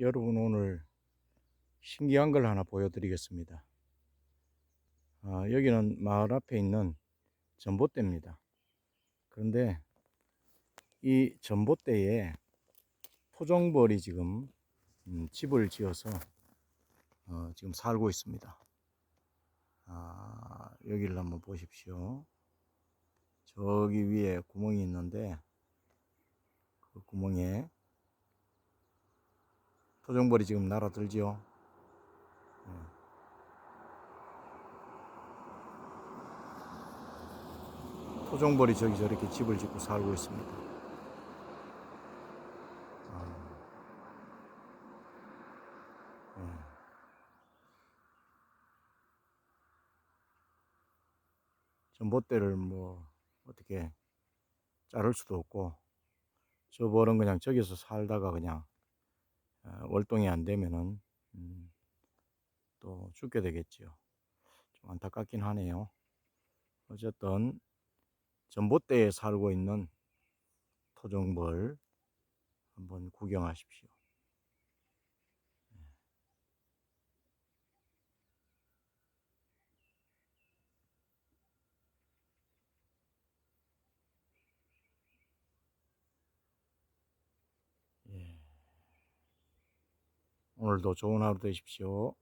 여러분 오늘 신기한 걸 하나 보여드리겠습니다. 아, 여기는 마을 앞에 있는 전봇대입니다. 그런데 이 전봇대에 토종벌이 지금 음, 집을 지어서 어, 지금 살고 있습니다. 아, 여기를 한번 보십시오. 저기 위에 구멍이 있는데 그 구멍에 토종벌이 지금 날아들지요. 예. 토종벌이 저기 저렇게 집을 짓고 살고 있습니다. 아. 예. 전봇대를 뭐 어떻게 자를 수도 없고 저 벌은 그냥 저기서 살다가 그냥 어, 월동이 안 되면은 음, 또 죽게 되겠지요. 좀 안타깝긴 하네요. 어쨌든 전봇대에 살고 있는 토종벌 한번 구경하십시오. 오늘도 좋은 하루 되십시오.